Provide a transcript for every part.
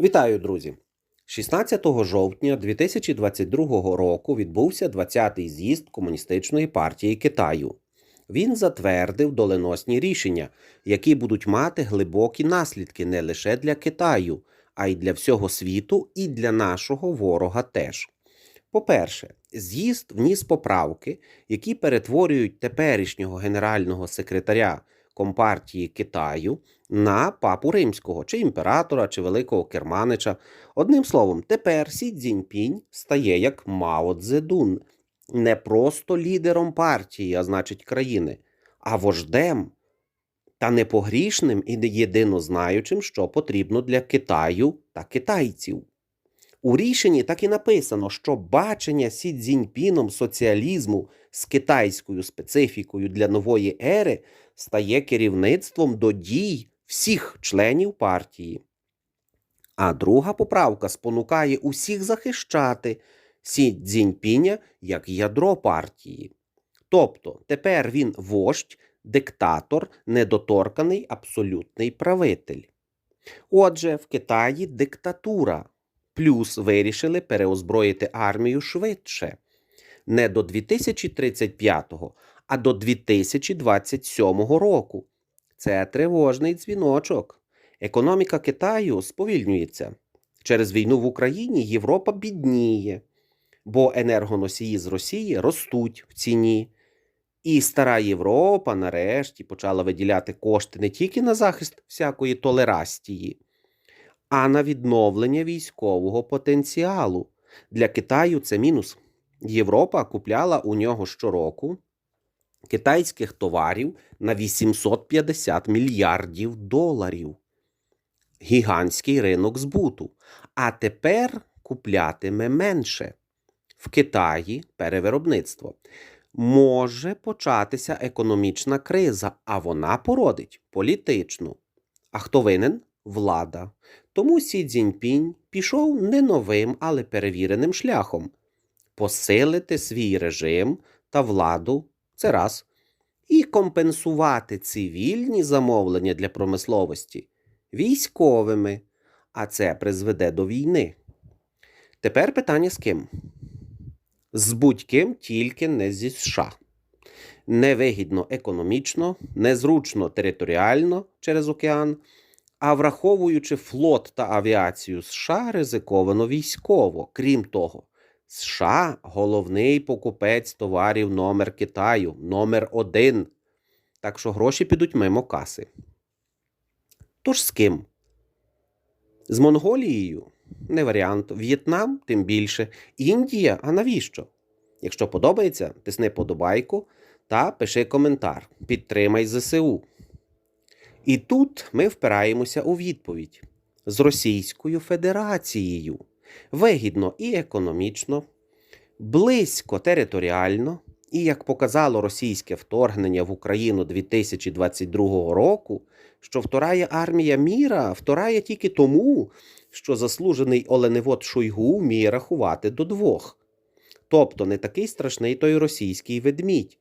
Вітаю, друзі! 16 жовтня 2022 року відбувся 20-й з'їзд Комуністичної партії Китаю. Він затвердив доленосні рішення, які будуть мати глибокі наслідки не лише для Китаю, а й для всього світу і для нашого ворога теж. По-перше, з'їзд вніс поправки, які перетворюють теперішнього генерального секретаря Компартії Китаю на папу римського, чи імператора, чи великого керманича. Одним словом, тепер Сі Цзіньпінь стає як Мао Цзедун, не просто лідером партії, а значить країни, а вождем та непогрішним і єдинознаючим, що потрібно для Китаю та китайців. У рішенні так і написано, що бачення Сі Цзіньпіном соціалізму з китайською специфікою для нової ери стає керівництвом до дій всіх членів партії. А друга поправка спонукає усіх захищати Сі Цзіньпіня як ядро партії. Тобто тепер він вождь, диктатор, недоторканий абсолютний правитель. Отже, в Китаї диктатура, плюс вирішили переозброїти армію швидше. Не до 2035-го, а до 2027 року. Це тривожний дзвіночок. Економіка Китаю сповільнюється. Через війну в Україні Європа бідніє, бо енергоносії з Росії ростуть в ціні. І стара Європа нарешті почала виділяти кошти не тільки на захист всякої толерастії, а на відновлення військового потенціалу. Для Китаю це мінус. Європа купляла у нього щороку китайських товарів на 850 мільярдів доларів. Гігантський ринок збуту. А тепер куплятиме менше. В Китаї перевиробництво. Може початися економічна криза, а вона породить політичну. А хто винен? Влада. Тому Сі Цзіньпінь пішов не новим, але перевіреним шляхом посилити свій режим та владу це раз, і компенсувати цивільні замовлення для промисловості військовими, а це призведе до війни. Тепер питання з ким? З будь-ким тільки не зі США. Невигідно економічно, незручно територіально через океан, а враховуючи флот та авіацію США, ризиковано військово. Крім того, США головний покупець товарів номер Китаю, номер один. Так що гроші підуть мимо каси. Тож з ким? З Монголією не варіант. В'єтнам тим більше. Індія, а навіщо? Якщо подобається, тисни подобайку та пиши коментар. Підтримай ЗСУ. І тут ми впираємося у відповідь з Російською Федерацією. Вигідно і економічно, близько територіально, і, як показало російське вторгнення в Україну 2022 року, що вторая армія міра вторає тільки тому, що заслужений оленевод Шойгу вміє рахувати до двох. Тобто не такий страшний той російський ведмідь.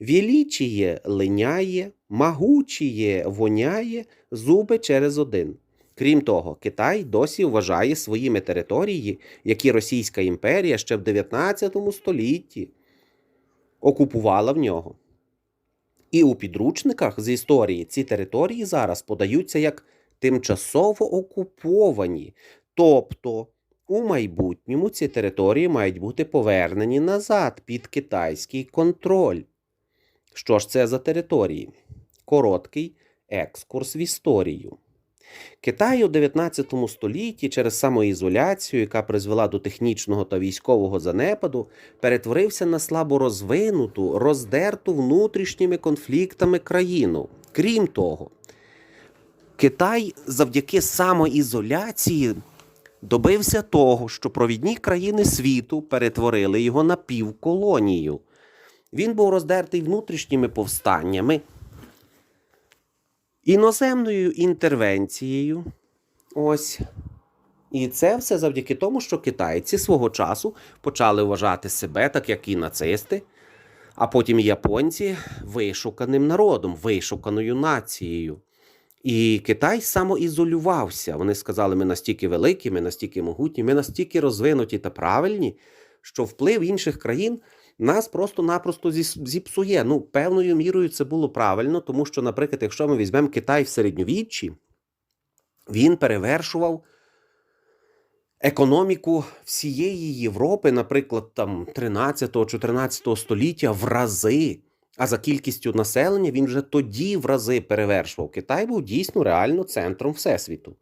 Вілічіє линяє, магучіє воняє, зуби через один. Крім того, Китай досі вважає своїми території, які Російська імперія ще в 19 столітті окупувала в нього. І у підручниках з історії ці території зараз подаються як тимчасово окуповані. Тобто у майбутньому ці території мають бути повернені назад під китайський контроль. Що ж це за території? Короткий екскурс в історію. Китай у 19 столітті через самоізоляцію, яка призвела до технічного та військового занепаду, перетворився на слабо розвинуту, роздерту внутрішніми конфліктами країну. Крім того, Китай завдяки самоізоляції добився того, що провідні країни світу перетворили його на півколонію. Він був роздертий внутрішніми повстаннями, іноземною інтервенцією. Ось. І це все завдяки тому, що китайці свого часу почали вважати себе, так як і нацисти, а потім японці, вишуканим народом, вишуканою нацією. І Китай самоізолювався. Вони сказали, ми настільки великі, ми настільки могутні, ми настільки розвинуті та правильні, що вплив інших країн нас просто-напросто зіпсує. Ну, певною мірою це було правильно, тому що, наприклад, якщо ми візьмемо Китай в середньовіччі, він перевершував економіку всієї Європи, наприклад, там 13-14 століття в рази. А за кількістю населення він вже тоді в рази перевершував. Китай був дійсно реально центром Всесвіту.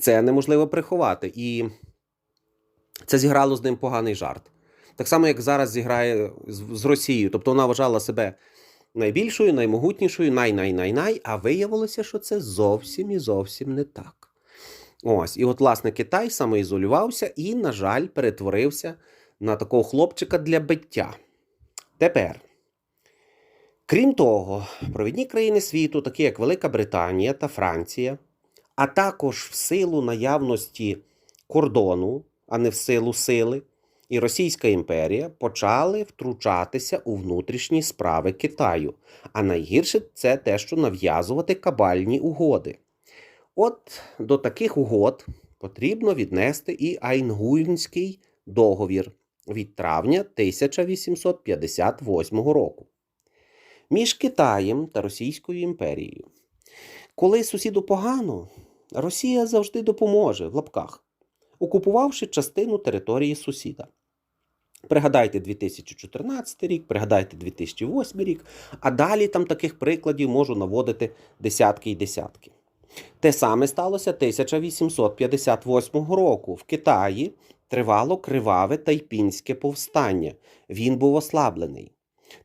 Це неможливо приховати. І це зіграло з ним поганий жарт. Так само, як зараз зіграє з, з Росією. Тобто вона вважала себе найбільшою, наймогутнішою, най-най-най-най, а виявилося, що це зовсім і зовсім не так. Ось, і от, власне, Китай самоізолювався і, на жаль, перетворився на такого хлопчика для биття. Тепер, крім того, провідні країни світу, такі як Велика Британія та Франція, а також в силу наявності кордону, а не в силу сили, і Російська імперія почали втручатися у внутрішні справи Китаю. А найгірше це те, що нав'язувати кабальні угоди. От до таких угод потрібно віднести і Айнгульнський договір від травня 1858 року між Китаєм та Російською імперією. Коли сусіду погано, Росія завжди допоможе в лапках, окупувавши частину території сусіда. Пригадайте 2014 рік, пригадайте 2008 рік, а далі там таких прикладів можу наводити десятки і десятки. Те саме сталося 1858 року. В Китаї тривало криваве тайпінське повстання. Він був ослаблений.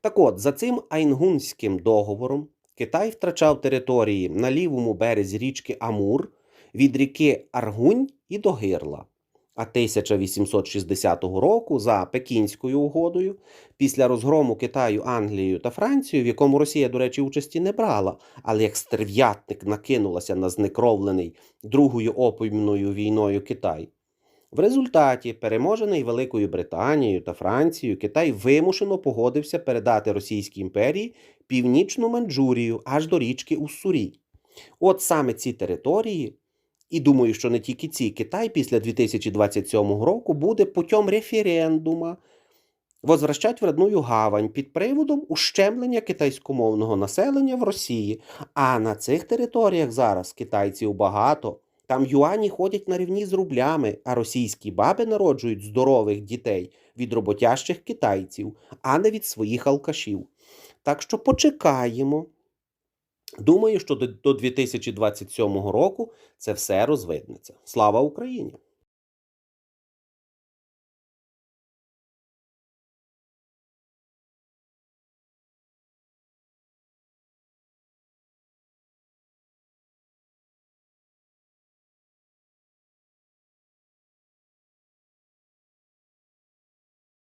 Так от, за цим Айнгунським договором Китай втрачав території на лівому березі річки Амур від ріки Аргунь і до Гирла. А 1860 року за Пекінською угодою, після розгрому Китаю Англією та Францією, в якому Росія, до речі, участі не брала, але як стерв'ятник накинулася на знекровлений Другою опоймною війною Китай. В результаті, переможений Великою Британією та Францією, Китай вимушено погодився передати Російській імперії північну Манджурію аж до річки Уссурі. От саме ці території, і думаю, що не тільки ці, Китай після 2027 року буде путем референдума возвращать в родную гавань під приводом ущемлення китайськомовного населення в Росії. А на цих територіях зараз китайців багато. Там юані ходять на рівні з рублями, а російські баби народжують здорових дітей від роботящих китайців, а не від своїх алкашів. Так що почекаємо. Думаю, що до до 2027 року це все розвиднеться. Слава Україні!